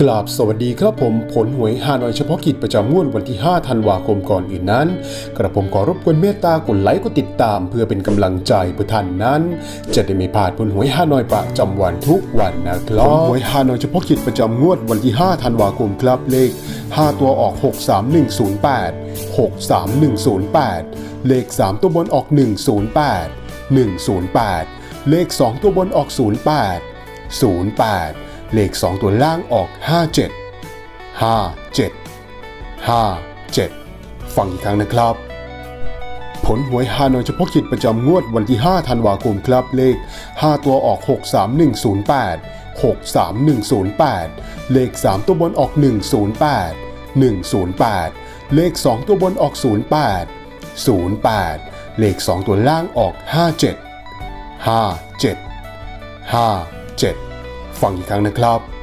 กราบสวัสดีครับผมผลหวยฮานอยเฉพาะกิจประจำงวดวันที่ 5 ธันวาคมก่อนอื่นนั้น กระผมขอรบกวนเมตตากดไลค์กดติดตาม เพื่อเป็นกำลังใจเพื่อท่านนั้น จะได้ไม่พลาดผลหวยฮานอยประจำวันทุกวันนะครับผลหวยฮานอยเฉพาะกิจประจำงวดวันที่ 5 ธันวาคมครับเลข 5 ตัวออก 63108 63108 เลข 3 ตัวบนออก 108 108 เลข 2 ตัวบนออก 08 08 เลข 2 ตัวล่างออก 57 57 57 ฟังอีกครั้งนะครับ ผลหวยฮานอยเฉพาะกิจประจำงวดวันที่ 5 ธันวาคมครับเลข 5 ตัวออก 63108 63108 เลข 3 ตัวบนออก 108 108 เลข 2 ตัวบนออก 08 08 เลข 2 ตัวล่างออก 57 57 57 ฟังอีกครั้งนะครับ